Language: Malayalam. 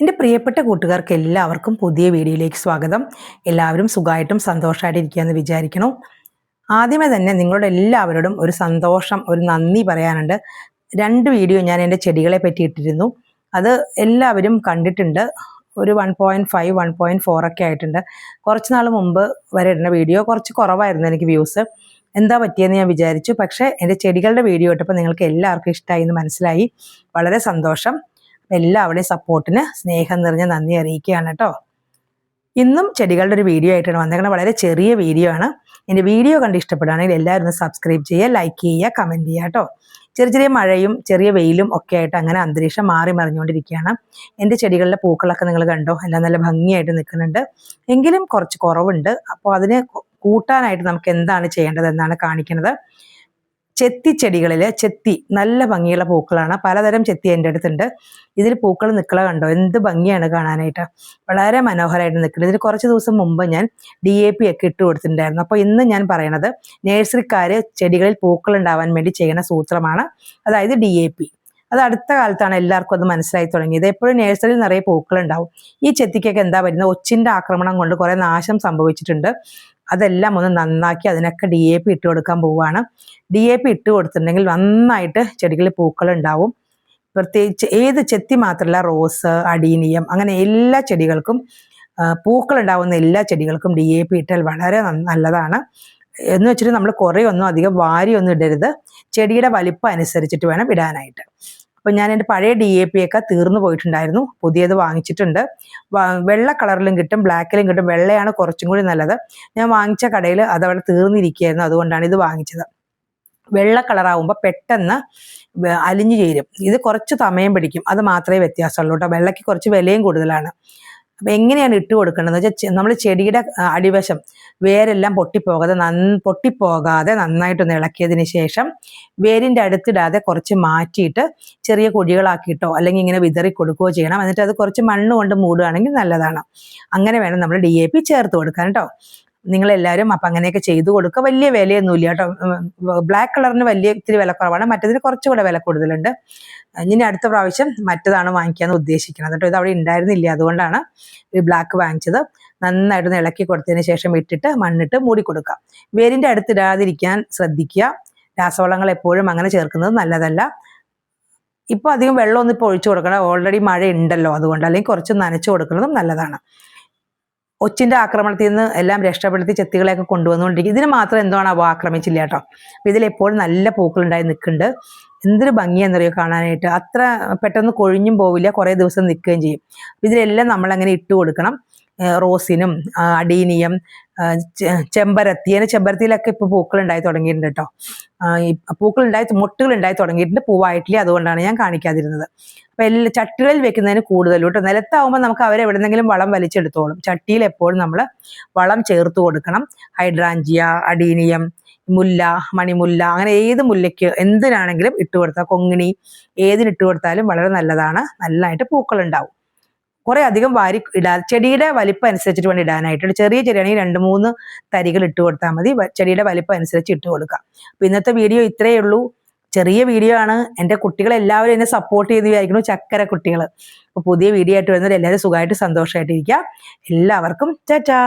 എന്റെ പ്രിയപ്പെട്ട കൂട്ടുകാർക്ക് എല്ലാവർക്കും പുതിയ വീഡിയോയിലേക്ക് സ്വാഗതം. എല്ലാവരും സുഖമായിട്ടും സന്തോഷമായിട്ട് ഇരിക്കുകയെന്ന് വിചാരിക്കണം. ആദ്യമേ തന്നെ നിങ്ങളുടെ എല്ലാവരോടും ഒരു സന്തോഷം ഒരു നന്ദി പറയാനുണ്ട്. രണ്ട് വീഡിയോ ഞാൻ എന്റെ ചെടികളെ പറ്റി ഇട്ടിരുന്നു. അത് എല്ലാവരും കണ്ടിട്ടുണ്ട്. ഒരു one point five one point four ഒക്കെ ആയിട്ടുണ്ട്. കുറച്ച് നാൾ മുമ്പ് വരെ ഇടുന്ന വീഡിയോ കുറച്ച് കുറവായിരുന്നു എനിക്ക് വ്യൂസ് എന്താ പറ്റിയെന്ന് ഞാൻ വിചാരിച്ചു. പക്ഷേ എന്റെ ചെടികളുടെ വീഡിയോ ഇട്ടപ്പോൾ നിങ്ങൾക്ക് എല്ലാവർക്കും ഇഷ്ടമായി എന്ന് മനസ്സിലായി. വളരെ സന്തോഷം. എല്ലാവരുടെയും സപ്പോർട്ടിന് സ്നേഹം നിറഞ്ഞ നന്ദി അറിയിക്കുകയാണ് കേട്ടോ. ഇന്നും ചെടികളുടെ ഒരു വീഡിയോ ആയിട്ടാണ് വന്നേക്കുന്നത് വളരെ ചെറിയ വീഡിയോ ആണ്. എന്റെ വീഡിയോ കണ്ട് ഇഷ്ടപ്പെടുകയാണെങ്കിൽ എല്ലാവരും ഒന്ന് സബ്സ്ക്രൈബ് ചെയ്യുക ലൈക്ക് ചെയ്യുക കമന്റ് ചെയ്യുക കേട്ടോ. ചെറിയ ചെറിയ മഴയും ചെറിയ വെയിലും ഒക്കെ ആയിട്ട് അങ്ങനെ അന്തരീക്ഷം മാറി മറിഞ്ഞുകൊണ്ടിരിക്കുകയാണ്. എന്റെ ചെടികളിലെ പൂക്കളൊക്കെ നിങ്ങൾ കണ്ടോ? എല്ലാം നല്ല ഭംഗിയായിട്ട് നിൽക്കുന്നുണ്ട്. എങ്കിലും കുറച്ച് കുറവുണ്ട്. അപ്പോൾ അതിനെ കൂട്ടാനായിട്ട് നമുക്ക് എന്താണ് ചെയ്യേണ്ടത് എന്നാണ് കാണിക്കുന്നത്. ചെത്തിച്ചെടികളിൽ ചെത്തി നല്ല ഭംഗിയുള്ള പൂക്കളാണ്. പലതരം ചെത്തി എന്റെ അടുത്തുണ്ട്. ഇതിൽ പൂക്കൾ നിൽക്കള കണ്ടോ? എന്ത് ഭംഗിയാണ് കാണാനായിട്ട്. വളരെ മനോഹരമായിട്ട് നിൽക്കുന്നത് ഇതിന് കുറച്ച് ദിവസം മുമ്പ് ഞാൻ ഡി എ പി ഒക്കെ ഇട്ട് കൊടുത്തിട്ടുണ്ടായിരുന്നു. അപ്പോൾ ഇന്ന് ഞാൻ പറയണത് നേഴ്സറിക്കാർ ചെടികളിൽ പൂക്കൾ ഉണ്ടാവാൻ വേണ്ടി ചെയ്യുന്ന സൂത്രമാണ്. അതായത് ഡി എ പി അത് അടുത്ത കാലത്താണ് എല്ലാവർക്കും അത് മനസ്സിലായി തുടങ്ങിയത്. എപ്പോഴും നേഴ്സറിയിൽ നിറയെ പൂക്കളുണ്ടാവും. ഈ ചെത്തിക്കൊക്കെ എന്താ വരുന്നത് ഒച്ചിന്റെ ആക്രമണം കൊണ്ട് കുറേ നാശം സംഭവിച്ചിട്ടുണ്ട്. അതെല്ലാം ഒന്ന് നന്നാക്കി അതിനൊക്കെ ഡി എ പി ഇട്ട് കൊടുക്കാൻ പോവുകയാണ്. ഡി എ പി ഇട്ട് കൊടുത്തിട്ടുണ്ടെങ്കിൽ നന്നായിട്ട് ചെടികളിൽ പൂക്കൾ ഉണ്ടാവും പ്രത്യേകിച്ച് ഏത് ചെത്തി മാത്രമല്ല റോസ് അടീനിയം അങ്ങനെ എല്ലാ ചെടികൾക്കും പൂക്കൾ ഉണ്ടാവുന്ന എല്ലാ ചെടികൾക്കും ഡി എ പി ഇട്ടാൽ വളരെ നല്ലതാണ്. എന്ന് വെച്ചിട്ട് നമ്മൾ കുറേ ഒന്നും അധികം വാരി ഒന്നും ഇടരുത്. ചെടിയുടെ വലിപ്പം അനുസരിച്ചിട്ട് വേണം ഇടാനായിട്ട്. അപ്പം ഞാൻ എന്റെ പഴയ ഡി എ പി ഒക്കെ തീർന്നു പോയിട്ടുണ്ടായിരുന്നു. പുതിയത് വാങ്ങിച്ചിട്ടുണ്ട്. വെള്ള കളറിലും കിട്ടും ബ്ലാക്കിലും കിട്ടും. വെള്ളയാണ് കുറച്ചും കൂടി നല്ലത്. ഞാൻ വാങ്ങിച്ച കടയിൽ അതവിടെ തീർന്നിരിക്കുകയായിരുന്നു. അതുകൊണ്ടാണ് ഇത് വാങ്ങിച്ചത്. വെള്ള കളറാവുമ്പോൾ പെട്ടെന്ന് അലിഞ്ഞു ചേരും. ഇത് കുറച്ച് സമയം പിടിക്കും. അത് മാത്രമേ വ്യത്യാസമുള്ളൂ കേട്ടോ. വെള്ളയ്ക്ക് കുറച്ച് വിലയും കൂടുതലാണ്. അപ്പം എങ്ങനെയാണ് ഇട്ട് കൊടുക്കേണ്ടത്? വെച്ചാൽ നമ്മൾ ചെടിയുടെ അടിവശം വേരെല്ലാം പൊട്ടിപ്പോകാതെ നൻ പൊട്ടിപ്പോകാതെ നന്നായിട്ടൊന്ന് ഇളക്കിയതിന് ശേഷം വേരിന്റെ അടുത്തിടാതെ കുറച്ച് മാറ്റിയിട്ട് ചെറിയ കുഴികളാക്കിയിട്ടോ അല്ലെങ്കിൽ ഇങ്ങനെ വിതറി കൊടുക്കുകയോ ചെയ്യണം. എന്നിട്ട് അത് കുറച്ച് മണ്ണ് കൊണ്ട് മൂടുകയാണെങ്കിൽ നല്ലതാണ്. അങ്ങനെ വേണം നമ്മൾ ഡി എ പി ചേർത്ത് കൊടുക്കാൻ കേട്ടോ നിങ്ങളെല്ലാവരും അപ്പം അങ്ങനെയൊക്കെ ചെയ്തു കൊടുക്കുക. വലിയ വിലയൊന്നുമില്ല കേട്ടോ. ബ്ലാക്ക് കളറിന് വലിയ ഇത്തിരി വില കുറവാണ്. മറ്റതിന് കുറച്ചുകൂടെ വില കൂടുതലുണ്ട്. ഇനി അടുത്ത പ്രാവശ്യം മറ്റതാണ് വാങ്ങിക്കാന്ന് ഉദ്ദേശിക്കുന്നത് കേട്ടോ. ഇത് അവിടെ ഉണ്ടായിരുന്നില്ല അതുകൊണ്ടാണ് ഈ ബ്ലാക്ക് വാങ്ങിച്ചത്. നന്നായിട്ട് ഇളക്കി കൊടുത്തതിന് ശേഷം ഇട്ടിട്ട് മണ്ണിട്ട് മൂടി കൊടുക്കുക. വേരിന്റെ അടുത്തിടാതിരിക്കാൻ ശ്രദ്ധിക്കുക. രാസവളങ്ങൾ എപ്പോഴും അങ്ങനെ ചേർക്കുന്നത് നല്ലതല്ല. ഇപ്പോൾ അധികം വെള്ളമൊന്നും ഇപ്പോൾ ഒഴിച്ചു കൊടുക്കണം ഓൾറെഡി മഴ ഉണ്ടല്ലോ അതുകൊണ്ട് അല്ലെങ്കിൽ കുറച്ച് നനച്ചു കൊടുക്കുന്നതും നല്ലതാണ്. ഒച്ചിന്റെ ആക്രമണത്തിൽ നിന്ന് എല്ലാം രക്ഷപ്പെടുത്തി ചെത്തികളെയൊക്കെ കൊണ്ടുവന്നുകൊണ്ടിരിക്കും. ഇതിന് മാത്രം എന്താണ് അവ ആക്രമിച്ചില്ല കേട്ടോ. അപ്പോൾ ഇതിലെപ്പോഴും നല്ല പൂക്കളുണ്ടായി നിൽക്കുന്നുണ്ട്. എന്തൊരു ഭംഗിയാണെന്നറിയോ കാണാനായിട്ട്. അത്ര പെട്ടെന്ന് കൊഴിഞ്ഞും പോവില്ല കുറേ ദിവസം നിൽക്കുകയും ചെയ്യും. ഇതിലെല്ലാം നമ്മളങ്ങനെ ഇട്ട് കൊടുക്കണം റോസിനും അടീനിയം ചെമ്പരത്തി. അതിന് ചെമ്പരത്തിയിലൊക്കെ ഇപ്പോൾ പൂക്കൾ ഉണ്ടായി തുടങ്ങിയിട്ടുണ്ട് കേട്ടോ. പൂക്കൾ ഉണ്ടായി മുട്ടുകൾ ഉണ്ടായി തുടങ്ങിയിട്ടുണ്ട് പൂവായിട്ടില്ല? അതുകൊണ്ടാണ് ഞാൻ കാണിക്കാതിരുന്നത്. അപ്പോൾ എല്ലാ ചട്ടികളിൽ വെക്കുന്നതിന് കൂടുതലും കേട്ടോ. നിലത്താവുമ്പോൾ നമുക്ക് അവരെ എവിടെന്നെങ്കിലും വളം വലിച്ചെടുത്തോളും. ചട്ടിയിൽ എപ്പോഴും നമ്മൾ വളം ചേർത്ത് കൊടുക്കണം. ഹൈഡ്രാഞ്ചിയ അഡീനിയം മുല്ല മണിമുല്ല അങ്ങനെ ഏത് മുല്ലയ്ക്ക് എന്തിനാണെങ്കിലും ഇട്ട് കൊടുത്താൽ കൊങ്ങിണി ഏതിനിട്ട് കൊടുത്താലും വളരെ നല്ലതാണ്. നല്ലതായിട്ട് പൂക്കൾ ഉണ്ടാവും കുറെ അധികം വാരി ഇടാ ചെടിയുടെ വലിപ്പം അനുസരിച്ചിട്ട് വേണം ഇടാനായിട്ട് ചെറിയ ചെടിയാണെങ്കിൽ രണ്ട് മൂന്ന് തരികൾ ഇട്ട് കൊടുത്താൽ മതി. ചെടിയുടെ വലിപ്പം അനുസരിച്ച് ഇട്ട് കൊടുക്കാം അപ്പൊ ഇന്നത്തെ വീഡിയോ ഇത്രയേ ഉള്ളൂ. ചെറിയ വീഡിയോ ആണ്. എന്റെ കുട്ടികൾ എല്ലാവരും എന്നെ സപ്പോർട്ട് ചെയ്ത് വിചാരിക്കുന്നു. ചക്കര കുട്ടികൾ അപ്പോൾ പുതിയ വീഡിയോ ആയിട്ട് വരുന്നവർ എല്ലാവരും സുഖമായിട്ട് സന്തോഷമായിട്ടിരിക്കുക. എല്ലാവർക്കും ചാറ്റാ